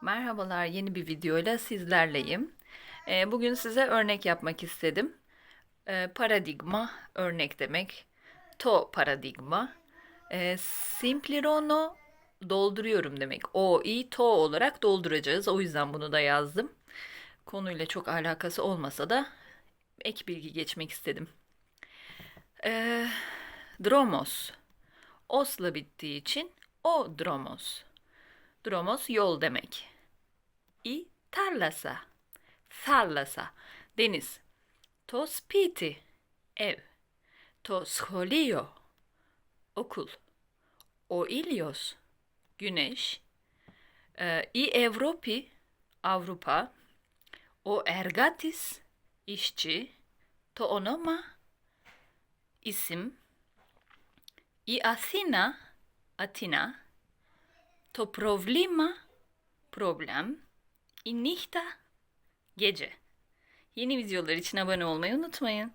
Merhabalar, yeni bir videoyla sizlerleyim. Ee, Bugün size örnek yapmak istedim. Ee, Paradigma örnek demek. To paradigma. Ee, Simplirono dolduruyorum demek. O, i, to olarak dolduracağız. O yüzden bunu da yazdım. Konuyla çok alakası olmasa da ek bilgi geçmek istedim. Dromos. Os'la bittiği için o dromos. Dromos yol demek. I tarlasa. Thallasa. Deniz. To spiti. Ev. To scholio. Okul. O ilios. Güneş. Ee, I Evropi. Avrupa. O ergatis. işçi. To onoma. isim. I Athena. Atina. To problema problem. I nihta gece. Yeni videolar için abone olmayı unutmayın.